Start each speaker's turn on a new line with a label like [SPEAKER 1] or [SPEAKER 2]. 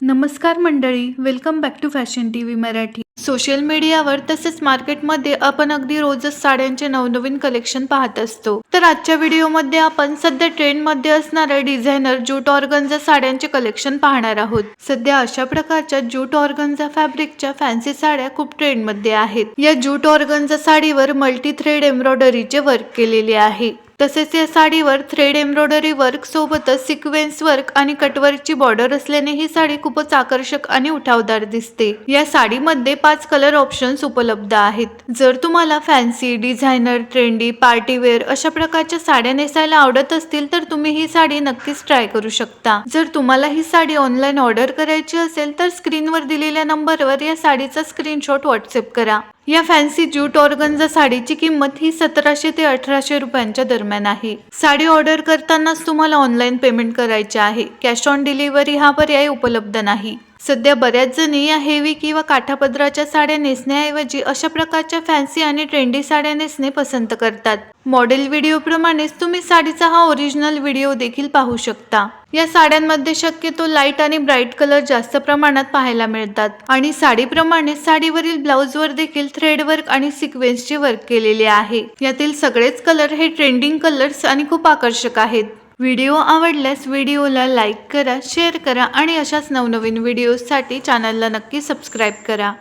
[SPEAKER 1] नमस्कार मंडळी welcome back to fashion T V Marathi. Social मीडियावर तसेच मार्केटमध्ये आपण अगदी रोजच साड्यांचे नवनवीन कलेक्शन पाहत असतो. तर आजच्या व्हिडिओमध्ये आपण सध्या ट्रेंडमध्ये असणाऱ्या डिझायनर ज्यूट ऑर्गनचा साड्यांचे कलेक्शन पाहणार आहोत. सध्या अशा प्रकारच्या ज्यूट ऑर्गनचा फॅब्रिकच्या फॅन्सी साड्या खूप ट्रेंडमध्ये आहेत. या ज्यूट ऑर्गनचा साडीवर मल्टी थ्रेड एम्ब्रॉयडरीचे वर्क केलेले आहे. तसेच या साडीवर थ्रेड एम्ब्रॉयडरी वर्क सोबतच सिक्वेन्स वर्क आणि कटवर्कची बॉर्डर असल्याने ही साडी खूपच आकर्षक आणि उठावदार दिसते. या साडीमध्ये पाच कलर ऑप्शन्स उपलब्ध आहेत. जर तुम्हाला फॅन्सी डिझायनर ट्रेंडी पार्टीवेअर अशा प्रकारच्या साड्या नेसायला आवडत असतील तर तुम्ही ही साडी नक्कीच ट्राय करू शकता. जर तुम्हाला ही साडी ऑनलाईन ऑर्डर करायची असेल तर स्क्रीनवर दिलेल्या नंबरवर या साडीचा स्क्रीनशॉट व्हॉट्सअप करा. या फॅन्सी ज्यूट ऑर्गनचा साडीची किंमत ही सतराशे ते अठराशे रुपयांच्या दरम्यान आहे. साडी ऑर्डर करतानाच तुम्हाला ऑनलाईन पेमेंट करायचे आहे. कॅश ऑन डिलिव्हरी हा पर्याय उपलब्ध नाही. सध्या बऱ्याच जणी या हेवी किंवा काठापदराच्या साड्या नेसण्याऐवजी अशा प्रकारच्या फॅन्सी आणि ट्रेंडी साड्या नेसणे पसंत करतात. मॉडेल व्हिडिओप्रमाणेच तुम्ही साडीचा हा ओरिजिनल व्हिडिओ देखील पाहू शकता. या साड्यांमध्ये शक्यतो लाइट आणि ब्राईट कलर जास्त प्रमाणात पाहायला मिळतात आणि साडीप्रमाणे साडीवरील ब्लाऊजवर देखील थ्रेड वर्क आणि सिक्वेन्सचे वर्क केलेले आहे. यातील सगळेच कलर हे ट्रेंडिंग कलर्स आणि खूप आकर्षक आहेत. व्हिडिओ आवडल्यास व्हिडिओला लाईक करा शेअर करा आणि अशाच नवनवीन व्हिडिओजसाठी चॅनलला नक्की सबस्क्राईब करा.